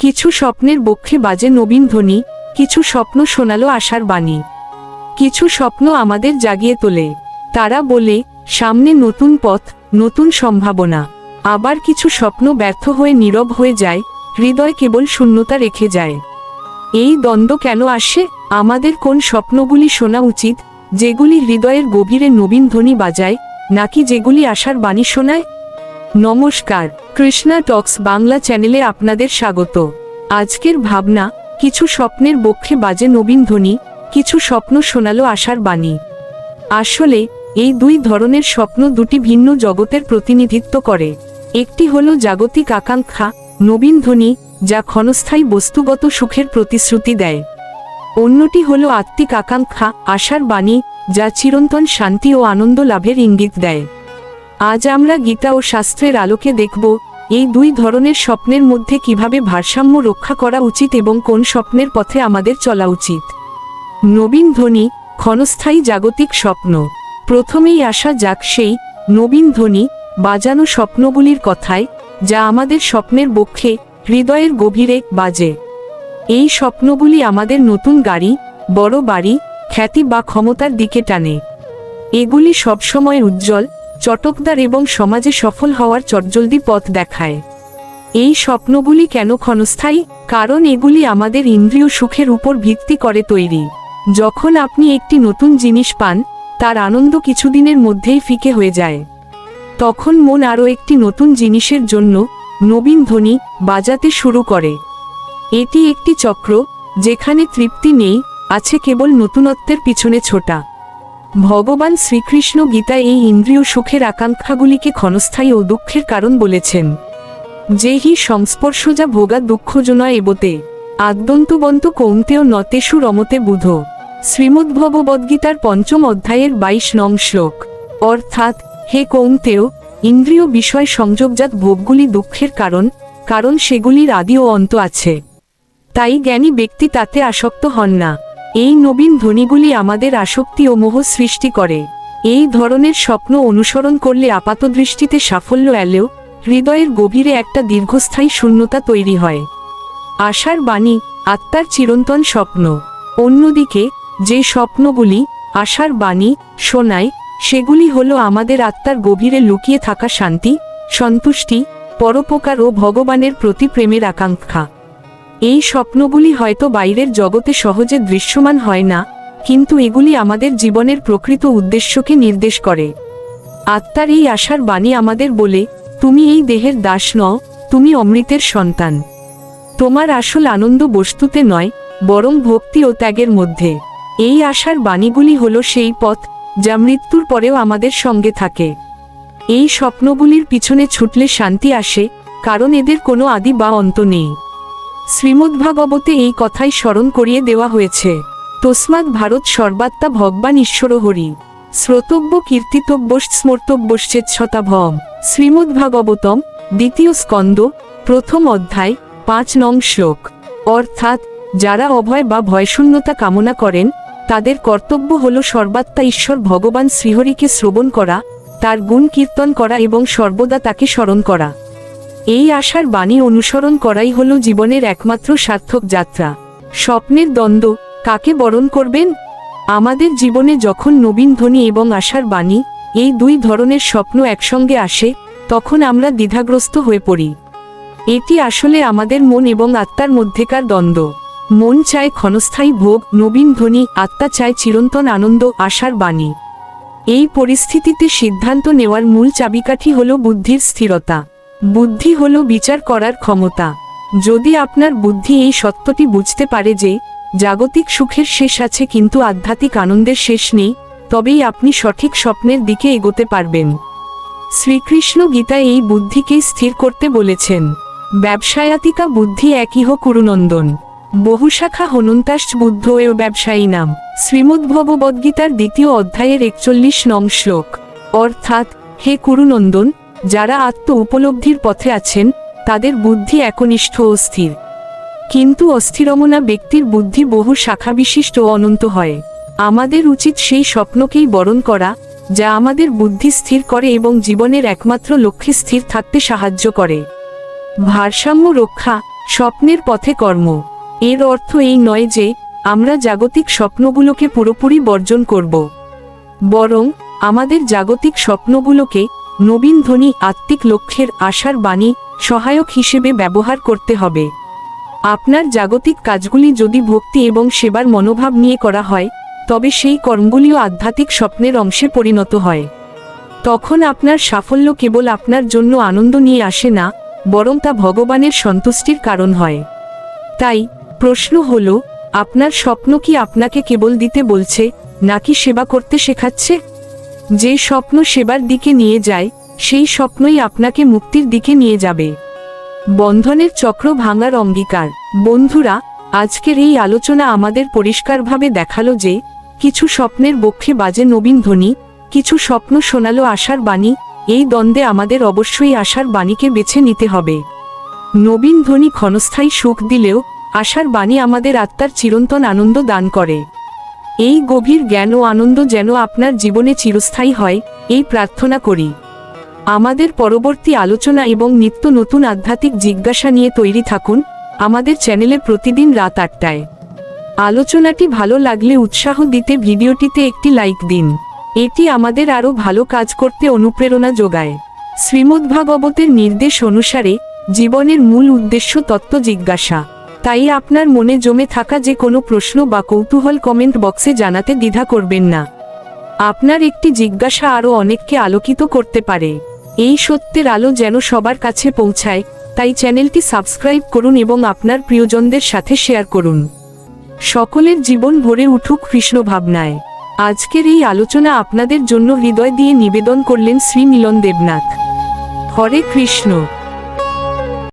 কিছু স্বপ্নের বক্ষে বাজে নবীন ধ্বনি, কিছু স্বপ্ন শোনালো আশার বাণী। কিছু স্বপ্ন আমাদের জাগিয়ে তোলে। তারা বলে, সামনে নতুন পথ, নতুন সম্ভাবনা। আবার কিছু স্বপ্ন ব্যর্থ হয়ে নীরব হয়ে যায়, হৃদয় কেবল শূন্যতা রেখে যায়। এই দ্বন্দ্ব কেন আসে? আমাদের কোন স্বপ্নগুলি শোনা উচিত, যেগুলি হৃদয়ের গভীরে নবীন ধ্বনি বাজায়, নাকি যেগুলি আশার বাণী শোনায়? নমস্কার। কৃষ্ণা টক্স বাংলা চ্যানেলে আপনাদের স্বাগত। আজকের ভাবনা, কিছু স্বপ্নের বক্ষে বাজে নবীন ধ্বনি, কিছু স্বপ্ন শোনালো আশার বাণী। আসলে, এই দুই ধরনের স্বপ্ন দুটি ভিন্ন জগতের প্রতিনিধিত্ব করে। একটি হল জাগতিক আকাঙ্ক্ষা, নবীন ধ্বনি, যা ক্ষণস্থায়ী বস্তুগত সুখের প্রতিশ্রুতি দেয়। অন্যটি হল আত্মিক আকাঙ্ক্ষা, আশার বাণী, যা চিরন্তন শান্তি ও আনন্দ লাভের ইঙ্গিত দেয়। আজ আমরা গীতা ও শাস্ত্রের আলোকে দেখব এই দুই ধরনের স্বপ্নের মধ্যে কীভাবে ভারসাম্য রক্ষা করা উচিত এবং কোন স্বপ্নের পথে আমাদের চলা উচিত? নবীন ধ্বনি, ক্ষণস্থায়ী জাগতিক স্বপ্ন। প্রথমেই আসা যাক সেই নবীন ধ্বনি, বাজানো স্বপ্নগুলির কথায়, যা আমাদের স্বপ্নের বক্ষে, হৃদয়ের গভীরে বাজে। এই স্বপ্নগুলি আমাদের নতুন গাড়ি, বড় বাড়ি, খ্যাতি বা ক্ষমতার দিকে টানে। এগুলি সবসময় উজ্জ্বল চটকদার এবং সমাজে সফল হওয়ার চটজলদি পথ দেখায়। এই স্বপ্নগুলি কেন ক্ষণস্থায়ী? কারণ এগুলি আমাদের ইন্দ্রিয় সুখের উপর ভিত্তি করে তৈরি। যখন আপনি একটি নতুন জিনিস পান, তার আনন্দ কিছুদিনের মধ্যেই ফিকে হয়ে যায়। তখন মন আরও একটি নতুন জিনিসের জন্য নবীন ধ্বনি বাজাতে শুরু করে। এটি একটি চক্র, যেখানে তৃপ্তি নেই, আছে কেবল নতুনত্বের পিছনে ছোটা। ভগবান শ্রীকৃষ্ণ গীতায় এই ইন্দ্রিয় সুখের আকাঙ্ক্ষাগুলিকে ক্ষণস্থায়ী ও দুঃখের কারণ বলেছেন। যে হি সংস্পর্শ যা ভোগা দুঃখজনয় এবতে, আদ্যন্তবন্ত কৌন্তেয় নতেষু রমতে বুধ। শ্রীমদ্ভগবদ্গীতার পঞ্চম অধ্যায়ের বাইশ নং শ্লোক। অর্থাৎ, হে কৌন্তেয়, ইন্দ্রিয় বিষয় সংযোগজাত ভোগগুলি দুঃখের কারণ কারণ সেগুলির আদি ও অন্ত আছে। তাই জ্ঞানী ব্যক্তি তাতে আসক্ত হন না। এই নবীন ধ্বনিগুলি আমাদের আসক্তি ও মোহ সৃষ্টি করে। এই ধরনের স্বপ্ন অনুসরণ করলে আপাতদৃষ্টিতে সাফল্য এলেও হৃদয়ের গভীরে একটা দীর্ঘস্থায়ী শূন্যতা তৈরি হয়। আশার বাণী, আত্মার চিরন্তন স্বপ্ন। অন্যদিকে, যে স্বপ্নগুলি, আশার বাণী, শোনায়, সেগুলি হলো আমাদের আত্মার গভীরে লুকিয়ে থাকা শান্তি, সন্তুষ্টি, পরোপকার ও ভগবানের প্রতি প্রেমের আকাঙ্ক্ষা। এই স্বপ্নগুলি হয়তো বাইরের জগতে সহজে দৃশ্যমান হয় না, কিন্তু এগুলি আমাদের জীবনের প্রকৃত উদ্দেশ্যকে নির্দেশ করে। আত্মার এই আশার বাণী আমাদের বলে, তুমি এই দেহের দাস নও, তুমি অমৃতের সন্তান। তোমার আসল আনন্দ বস্তুতে নয়, বরং ভক্তি ও ত্যাগের মধ্যে। এই আশার বাণীগুলি হল সেই পথ, যা মৃত্যুর পরেও আমাদের সঙ্গে থাকে। এই স্বপ্নগুলির পিছনে ছুটলে শান্তি আসে, কারণ এদের কোনো আদি বা অন্ত নেই। শ্রীমদ্ভাগবতে এই কথাই স্মরণ করিয়ে দেওয়া হয়েছে। তস্মাৎ ভারত সর্বাত্মা ভগবান ঈশ্বর হরি। শ্রোতব্য কীর্তিতব্য স্মর্তব্যশ্চেচ্ছতাভম শ্রীমদ্ভাগবতম, দ্বিতীয় স্কন্দ, প্রথম অধ্যায়, পাঁচ নং শ্লোক। অর্থাৎ, যারা অভয় বা ভয়শূন্যতা কামনা করেন, তাদের কর্তব্য হল সর্বাত্মা ঈশ্বর ভগবান শ্রীহরিকে শ্রবণ করা, তার গুণ কীর্তন করা এবং সর্বদা তাকে স্মরণ করা। এই আশার বাণী অনুসরণ করাই হল জীবনের একমাত্র সার্থক যাত্রা। স্বপ্নের দ্বন্দ্ব, কাকে বরণ করবেন? আমাদের জীবনে যখন নবীন ধ্বনি এবং আশার বাণী, এই দুই ধরনের স্বপ্ন একসঙ্গে আসে, তখন আমরা দ্বিধাগ্রস্ত হয়ে পড়ি। এটি আসলে আমাদের মন এবং আত্মার মধ্যেকার দ্বন্দ্ব। মন চায় ক্ষণস্থায়ী ভোগ, নবীন ধ্বনি, আত্মা চায় চিরন্তন আনন্দ, আশার বাণী। এই পরিস্থিতিতে সিদ্ধান্ত নেওয়ার মূল চাবিকাঠি হল বুদ্ধির স্থিরতা। বুদ্ধি হল বিচার করার ক্ষমতা। যদি আপনার বুদ্ধি এই সত্যটি বুঝতে পারে যে, জাগতিক সুখের শেষ আছে কিন্তু আধ্যাত্মিক আনন্দের শেষ নেই, তবেই আপনি সঠিক স্বপ্নের দিকে এগোতে পারবেন। শ্রীকৃষ্ণ গীতায় এই বুদ্ধিকেই স্থির করতে বলেছেন। ব্যবসায়াতিকা বুদ্ধি একই হোক কুরুনন্দন বহুশাখা হনন্তাস বুদ্ধ ও ব্যবসায়ী নাম। শ্রীমদ্ভগবদ্গীতার দ্বিতীয় অধ্যায়ের একচল্লিশ নং শ্লোক। অর্থাৎ, হে কুরুনন্দন যারা আত্ম উপলব্ধির পথে আছেন, তাদের বুদ্ধি একনিষ্ঠ ও স্থির। কিন্তু অস্থিরমনা ব্যক্তির বুদ্ধি বহু শাখা বিশিষ্ট ও অনন্ত হয়। আমাদের উচিত সেই স্বপ্নকেই বরণ করা, যা আমাদের বুদ্ধি স্থির করে এবং জীবনের একমাত্র লক্ষ্যে স্থির থাকতে সাহায্য করে। ভারসাম্য রক্ষা, স্বপ্নের পথে কর্ম। এর অর্থ এই নয় যে, আমরা জাগতিক স্বপ্নগুলোকে পুরোপুরি বর্জন করব। বরং, আমাদের জাগতিক স্বপ্নগুলোকে নবীন ধ্বনি আত্মিক লক্ষ্যের আশার বাণী সহায়ক হিসেবে ব্যবহার করতে হবে। আপনার জাগতিক কাজগুলি যদি ভক্তি এবং সেবার মনোভাব নিয়ে করা হয়, তবে সেই কর্মগুলিও আধ্যাত্মিক স্বপ্নের অংশে পরিণত হয়। তখন আপনার সাফল্য কেবল আপনার জন্য আনন্দ নিয়ে আসে না, বরং তা ভগবানের সন্তুষ্টির কারণ হয়। তাই, প্রশ্ন হল, আপনার স্বপ্ন কি আপনাকে কেবল দিতে বলছে, নাকি সেবা করতে শেখাচ্ছে? যে স্বপ্ন সেবার দিকে নিয়ে যায়, সেই স্বপ্নই আপনাকে মুক্তির দিকে নিয়ে যাবে। বন্ধনের চক্র ভাঙার অঙ্গীকার। বন্ধুরা, আজকের এই আলোচনা আমাদের পরিষ্কারভাবে দেখাল যে, কিছু স্বপ্নের বক্ষে বাজে নবীন ধ্বনি, কিছু স্বপ্ন শোনালো আশার বাণী, এই দ্বন্দ্বে আমাদের অবশ্যই আশার বাণীকে বেছে নিতে হবে। নবীন ধ্বনি ক্ষণস্থায়ী সুখ দিলেও, আশার বাণী আমাদের আত্মার চিরন্তন আনন্দ দান করে। এই গভীর জ্ঞান ও আনন্দ যেন আপনার জীবনে চিরস্থায়ী হয়, এই প্রার্থনা করি। আমাদের পরবর্তী আলোচনা এবং নিত্য নতুন আধ্যাত্মিক জিজ্ঞাসা নিয়ে তৈরি থাকুন, আমাদের চ্যানেলে প্রতিদিন রাত আটটায়। আলোচনাটি ভালো লাগলে উৎসাহ দিতে ভিডিওটিতে একটি লাইক দিন। এটি আমাদের আরও ভালো কাজ করতে অনুপ্রেরণা যোগায়। শ্রীমদ্ভাগবতের নির্দেশ অনুসারে, জীবনের মূল উদ্দেশ্য তত্ত্ব জিজ্ঞাসা। তাই আপনার মনে জমে থাকা যে কোনো প্রশ্ন বা কৌতূহল কমেন্ট বক্সে জানাতে দ্বিধা করবেন না। আপনার একটি জিজ্ঞাসা আরও অনেককে আলোকিত করতে পারে। এই সত্যের আলো যেন সবার কাছে পৌঁছায়, তাই চ্যানেলটি সাবস্ক্রাইব করুন এবং আপনার প্রিয়জনদের সাথে শেয়ার করুন। সকলের জীবন ভরে উঠুক কৃষ্ণ ভাবনায়। আজকের এই আলোচনা আপনাদের জন্য হৃদয় দিয়ে নিবেদন করলেন শ্রী মিলন দেবনাথ। হরে কৃষ্ণ।